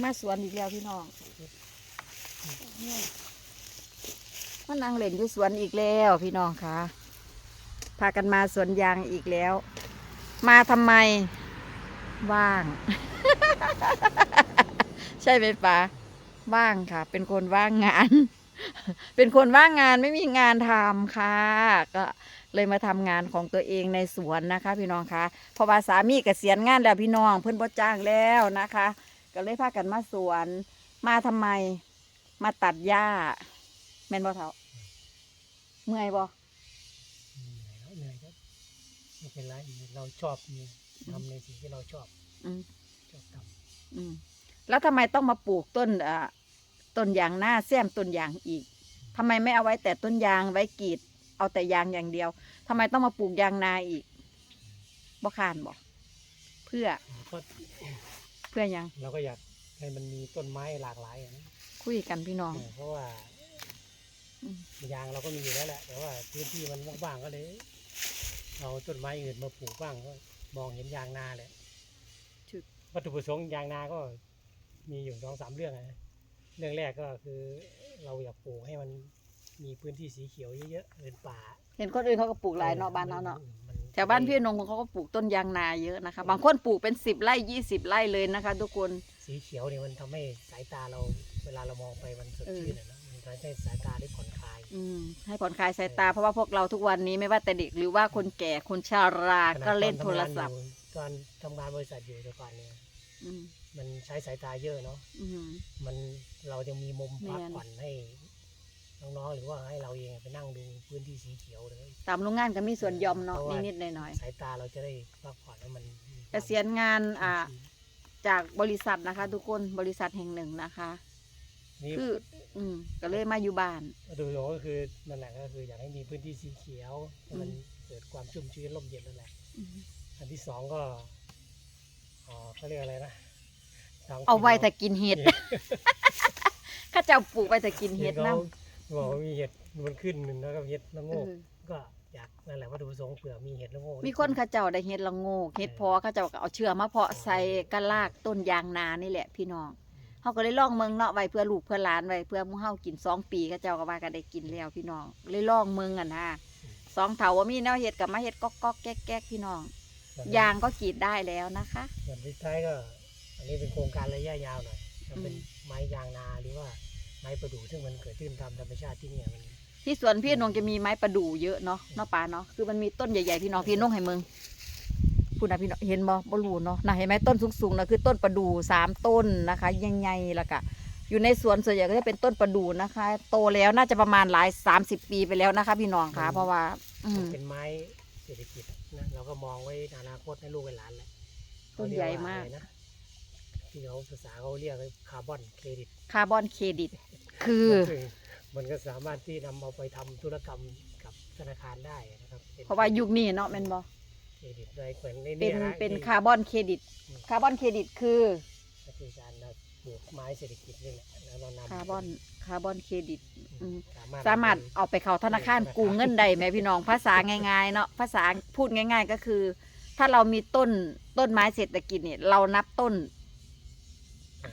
มาสวนอีกแล้วพี่น้องมานั่งเล่นอยู่สวนอีกแล้วพี่น้องคะพากันมาสวนยางอีกแล้ว มาทำไมว่าง ใช่ไหมป้าว่างค่ะ เป็นคนว่างงาน เป็นคนว่างงานไม่มีงานทำค่ะ ก็เลยมาทำงานของตัวเองในสวนนะคะ พี่น้องคะเพราะว่าสามีเกษียณงานแล้วพี่น้องเพื่อนบ่จ้างแล้วนะคะ ก็เลยพากันมาสวน มาทำไม มาตัดหญ้าแม่นบ่เท่าเมื่อยบ่เหนื่อยแล้วเหนื่อยก็ไม่เป็นไรเราชอบเนี่ยทำในสิ่งที่เราชอบอืมชอบทอืมแล้วทำไมต้องมาปลูกต้นอ่าต้นยางหน้าแซมต้นยางอีกทำไมไม่เอาไว้แต่ต้นยางไว้กรีด เอาแต่ยางอย่างเดียวทำไมต้องมาปลูกยางนาอีกบ่คานบ่เพื่อำก็ เพื่อหยังเราก็อยากให้มันมีต้นไม้หลากหลายอะนะคุยกันพี่น้อง เออเพราะว่าอืม ยางเราก็มีอยู่แล้วแหละ แต่ว่าพื้นที่มันว่างๆก็เลย เอาต้นไม้อื่นมาปลูกบ้างก็มองเห็นยางนาเลยถึกวัตถุประสงค์ยางนาก็มีอยู่สองสามเรื่องนะเรื่องแรกก็คือเราอยากปลูกให้มันมีพื้นที่สีเขียวเยอะๆเป็นป่า เห็นคนอื่นเขาก็ปลูกหลายเนาะบ้านเราเนาะ มั แถวบ้านพี่นงเขาก็ปลูกต้นยางนาเยอะนะคะ บางคนปลูกเป็นสิบไร่ยี่สิบไร่เลยนะคะ ทุกคน สีเขียวเนี่ยมันทำให้สายตาเราเวลาเรามองไปมันสดเออชื่นอะนะมันทำให้สายตาได้ผ่อนคลายอืมให้ผ่อนคลายสายตาเพราะว่าพวกเราทุกวันนี้ไม่ว่าแต่เด็กหรือว่าคนแก่คนชาราขณะก็เล่นตอโทรศัพท์ตอนทำงานบริษัทอยู่แต่ก่อนเนี่ยอืมมันใช้สายตาเยอะเนาะอืมมันเราจะมีมุมแม่นพักผ่อนให้ น้องๆหรือว่าให้เราเองไปนั่งดูพื้นที่สีเขียวเลยตามโรงงานก็มีส่วนยอมเนาะเพราะว่านิดๆหน่อยสายตาเราจะได้พักผ่อนให้มันมีๆเกษียณงานอ่าจากบริษัทนะคะ ทุกคนบริษัทแห่งหนึ่งนะคะนี่คือ อืมก็เลยมาอยู่บ้านวัตถุประสงค์ก็คือนั่นแหละก็คืออยากให้มีพื้นที่สีเขียวให้มันเกิดความชุ่มชื้นร่มเย็นนั่นแหละอันที่สองก็อ๋อเขาเรียกอะไรนะทงเอาไว้ที่รแต่กินเห็ดข้าเจ้าปลูกไว้แต่กินเห็ดขาน้ บอกว่ามีเห็ดมันขึ้นหนึ่งแล้วก็เห็ดละำโงเอกอก็อยากนั่นแหละวัตถุประสงค์เผื่อมีเห็ดละโงกมีคนเข้าเจ้าได้เห็ดละโงกเห็ดพอเข้าเจ้าก็เอาเชื้อมาเพาะใส่กระลากต้นยางนานี่แหละ พี่น้องเขาก็เลยลองเมืองเนาะไว้เพื่อลูกเพื่อหลานไว้เพื่อหมู่เฮากินสองปีเข้าเจ้าก็ว่าก็ได้กินแล้วพี่น้องเลยลองเมืองอะนะสองเถาว่ามีแนวเห็ดกับมาเห็ดก๊อกก๊อกแก๊กแก๊กพี่น้องยางก็กรีดได้แล้วนะคะส่วนที่ท้ายก็ อันนี้เป็นโครงการระยะยาวหน่อยก็เป็นไม้ยางนาหรือว่า ไม้ประดู่ซึ่งมันเกิดขึ้นตามธรรมชาติที่เนี่ยมันที่สวนพี่นงจะมีไม้ประดู่เยอะเนาะเนาะป่าเนาะคือมันมีต้นใหญ่ๆพี่น้องพี่นงให้มึงพูดนะพี่น้องเห็นบ่บ่รู้เนาะนะเห็นไหมต้นสูงๆนะคือต้นประดู่สามต้นนะคะใหญ่ๆแล้วก็อยู่ในสวนส่วนใหญ่ก็จะเป็นต้นประดู่นะคะ โตแล้วน่าจะประมาณหลายสามสิบปีไปแล้วนะคะ พี่น้องคะเพราะว่า อืมเป็นไม้เศรษฐกิจนะเราก็มองไว้ในอนาคตให้ลูกให้หลานแหละต้นใหญ่มากเขเรียว่อะไรนะ ที่เขาภาษาเขาเรียกว่าคาร์บอนเครดิตคาร์บอนเครดิต คือซึ่งมันก็สามารถที่นำเอาไปทำธุรกรรมกับธนาคารได้นะครับเพราะว่ายุคนี้เนาะแม่นบ่เครดิตได้เหมือนในเป็นยะเป็นที่คาร์บอนเครดิตคาร์บอนเครดิตคือ ก็คือการปลูกไม้เศรษฐกิจนี่แหละแล้วเรานำคาร์บอนคาร์บอนเครดิต อืมสามารถสามารถเอาไปเข้าธนาคารกู้เงินได้ไหมพี่น้องภาษาง่ายๆเนาะภาษาพูดง่าย ๆ ก็คือ ถ้าเรามีต้นต้นไม้เศรษฐกิจเนี่ยเรานับต้น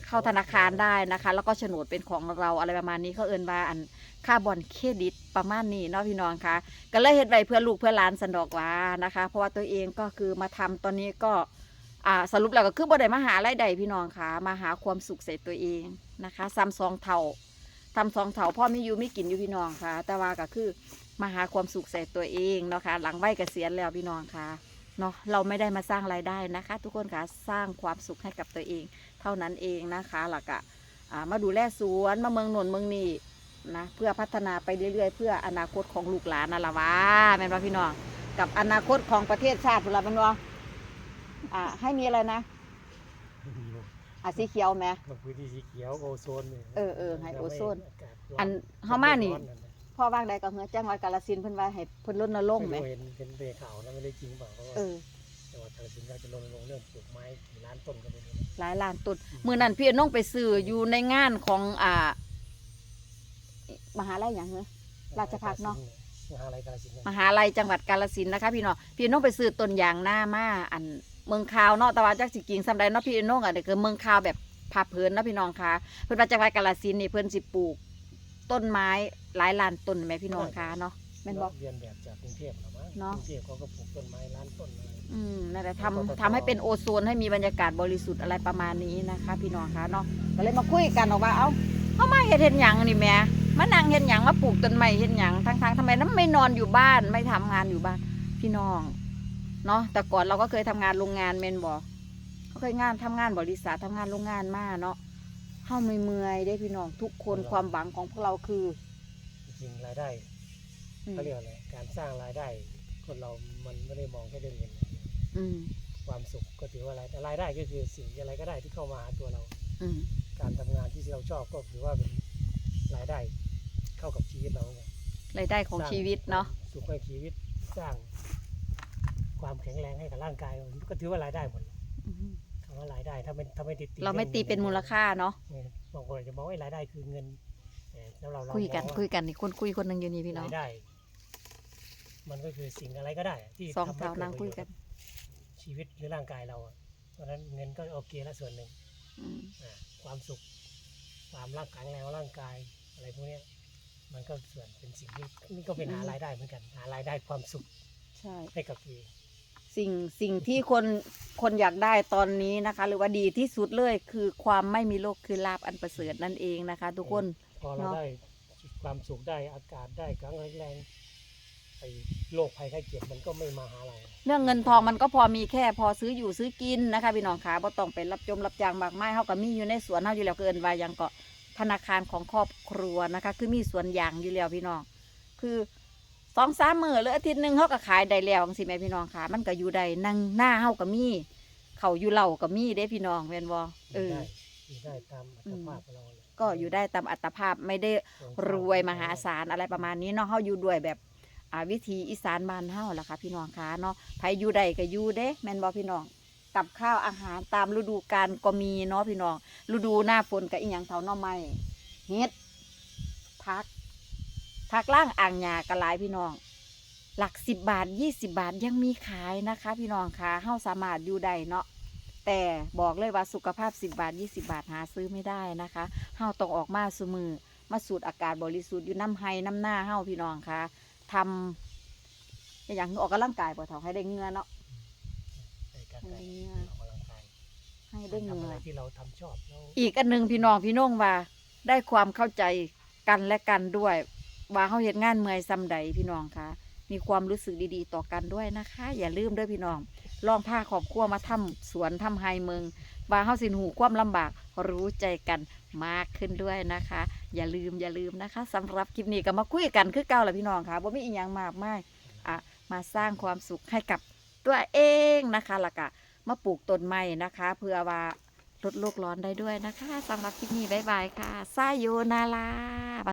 เข้าธนาคารได้นะคะ แล้วก็โฉนดเป็นของเราอะไรประมาณนี้เขาเอินว่าอันค่าบอนเครดิตประมาณนี้เนาะพี่น้องคะก็เลยเฮ็ดไว้เพื่อลูกเพื่อหลานสันดอกว่านะคะ เพราะว่าตัวเองก็คือมาทำตอนนี้ก็สรุปแล้วก็คือบ่ได้มาหาไรายได้พี่น้องคะมาหาความสุขใส่ตัวเองนะคะซ้ำซองเท่าทำสองเถาพ่อไม่อยู่ไม่กินอยู่พี่น้องค่ะ แต่ว่าก็คือมาหาความสุขใส่ตัวเองเนาะค่ะหลังวัยเกษียณแล้วพี่น้องค่ะ เนาะเราไม่ได้มาสร้างรายได้นะคะ ทุกคนค่ะสร้างความสุขให้กับตัวเอง เท่านั้นเองนะคะหลักอะอ่ามาดูแลสวนมาเมืองนนท์เมืองนี้นะเพื่อพัฒนาไปเรื่อยๆ เพื่ออนาคตของลูกหลานนั่นละวะแม่นว่าพี่น้องกับอนาคตของประเทศชาติพุ่นละแม่นว่าอ่าให้มีอะไรนะอะสีเขียวไหมบางพื้นที่สีเขียวโอโซนนี่ยเออเออให้โอโซนทำให้ากาศร้อันเฮามานี่ร้อะะ พ่อว่างใดก็เฮือจังหวัดกาฬสินธุ์เพิ่นว่าให้เพิ่นรณรงค์ไหม ไม่รู้เห็นเห็นเบข่าวแล้วไม่ได้จริงเปล่าเพราะว่าเออ จังหวัดกาฬสินธุ์ก็จะรณรงค์เรื่องปลูกไม้กี่ล้านต้นก็ไม่รู้หลายล้านต้นมื้อนั้นพี่น้องไปซื้ออยู่ในงานของอ่ามหาลัยหยังเหรอ ราชภัฏเนาะ มหาลัยกาฬสินธุ์เนี่ยมหาลัยจังหวัดกาฬสินธุ์นะคะ พี่น้องพี่น้องไปซื้อต้นยางหน้ามาอันเมืองคาวเนาะแต่ว่าจักสิกิ่งซำใดเนาะพี่น้องอะเด็กคือเมืองคาวแบบภาพเพลินเนาะพี่น้องคะเพิ่นมาจากวัดกาลสินธุ์นี่เพิ่นสิปลูก ต้นไม้ หลายล้านต้นแม่พี่น้องคะเนาะแม่นบ่เรียนแบบจากกรุงเทพหรอมั้งเนาะกรุงเทพเขาก็ปลูกต้นไม้ล้านต้นอะไรอืมนั่นแหละแล้วก็ทำทำให้เป็นโอโซนให้มีบรรยากาศบริสุทธิ์อะไรประมาณนี้นะคะ พี่น้องคะเนาะก็เลยมาคุยกันออกว่าเอ้าเขามาเฮ็ดเฮ็ดหยังนี่แหม่มานั่งเฮ็ดหยังมาปลูกต้นไม้เฮ็ดหยังทั้งๆทำไมน้ำไม่นอนอยู่บ้านไม่ทำงานอยู่บ้าน พี่น้องเนาะแต่ก่อนเราก็เคยทำงานโรงงานเมนบอเขาเคยงานทำงานบริษัททำงานโรงงานมาเนาะเฮาไม่เมื่อยได้พี่น้องทุกคนความหวังของพวกเราคือ จริงๆรายได้อืมเขาเรียกอะไรการสร้างรายได้ คนเรามันไม่ได้มองแค่เรื่องเงินอืมความสุขก็ถือว่ารายแต่รายได้ก็คือสิ่งอะไรก็ได้ที่เข้ามาหาตัวเรา อืมการทำงานที่เราชอบก็ถือว่าเป็นรายได้เข้ากับชีวิตเราไงรายได้ของชีวิตเนาะสุขในชีวิตสร้าง ความแข็งแรงให้กับร่างกายมันก็ถือว่ารายได้หมดอืมคำว่ารายได้ถ้าไม่ถ้าไม่ติดเราไม่ตีเป็นมูลค่าเนาะ เนี่ยบางคนอาจจะมองว่ารายได้คือเงิน แต่แล้วเราเราคุยกันมองว่าคุยกันนี่คนคุยคนหนึ่งอยู่นี่พี่น้องรายได้ มันก็คือสิ่งอะไรก็ได้ ที่สองทำให้สาวเกิดนั่งคุยกันประโชน์ชีวิตหรือร่างกายเราอะเพราะฉะนั้นเงินก็โอเคละส่วนหนึ่งอืมอ่าความสุข ความร่างกายแรงร่างกายอะไรพวกเนี้ยมันก็ส่วนเป็นสิ่งที่นี่ก็เป็นหารายได้เหมือนกัน หารายได้ความสุขใช่ให้กับตัวเองสิ่งสิ่งที่คนคนอยากได้ตอนนี้นะคะ หรือว่าดีที่สุดเลยคือความไม่มีโรคคือลาบอันประเสริฐนั่นเองนะคะ ทุกคน พอเราเนาะได้ความสุขได้อากาศได้แข็งแรงไอ้โรคภัยไข้เจ็บมันก็ไม่มาหาเรา เรื่องเงินทองมันก็พอมีแค่พอซื้ออยู่ซื้อกินนะคะพี่น้องขาบ่ต้องไปรับจมรับจ้างมากมายเฮาก็มีอยู่ในสวนเฮาอยู่แล้วเกินว่าหยังก็ธนาคารของครอบครัวนะคะ คือมีสวนยางอยู่แล้วพี่น้อง คือสองสามมื้อหรืออาทิตย์หนึงเฮาก็ขายได้แล้วจังซี่แม่พี่น้องขามันก็อยู่ได้นั่งหน้าเฮาก็มีเขาวอยู่เหล่าก็มีเด้พี่น้องแม่นบ่เออได้ อยู่ได้ตามอัตภาพของเราเลยก็อยู่ได้ตามอัตภาพไม่ได้รวยมหาศาลอะไรประมาณนี้เนาะเฮาอยู่ด้วยแบบอ่าวิธีอีสานบ้านเฮาล่ะค่ะพี่น้องคะเนาะไผอยู่ใดก็อยู่เด้แม่นบ่พี่น้องกับข้าวอาหารตามฤดูกาลก็มีเนาะพี่น้องฤดูหน้าฝนก็อีหยังเท่าหน่อไม้เฮ็ดผักผักล่างอ่างหญ้าก็หลายพี่น้อง หลักสิบบาทยี่สิบาทยังมีขายนะคะ พี่น้องคะเฮาสามารถอยู่ได้เนาะ แต่บอกเลยว่าสุขภาพสิบบาทยี่สิบาทหาซื้อไม่ได้นะคะเฮาต้องออกมาสมือมาสูดอากาศบริสุทธิ์อยู่น้ำไห้น้ำหน้าเฮ้าพี่น้องคะทำอย่างออกกำลังกายปะเถาให้ได้เหงือเนาะในการให้ได้ได้เหงื่อออกกำลังกายให้ได้เหทำงือะไรอที่เราทำชอบแล้วอีกอันหนึ่งพี่น้องพี่น้องว่า ได้ความเข้าใจกันและกันด้วย ว่าเขาเห็นงานเมื่อยซำใดพี่น้องคะ มีความรู้สึกดีๆ ต่อกันด้วยนะคะ อย่าลืมด้วยพี่น้องลองพาครอบครัวมาทำสวนทำไฮเมืองว่าเฮาสินหูความลำบากรู้ใจกันมากขึ้นด้วยนะคะ อย่าลืมอย่าลืมนะคะสำหรับคลิปนี้ก็มาคุยกันคือเก่าแหละพี่น้องค่ะบ่มีอีหยังมากมายอะมาสร้างความสุขให้กับตัวเองนะคะล้วก็มาปลูกต้นไม้นะคะ เพื่อว่าลดโลกร้อนได้ด้วยนะคะสำหรับคลิปนี้บ๊ายบายค่ะซาโยนาลา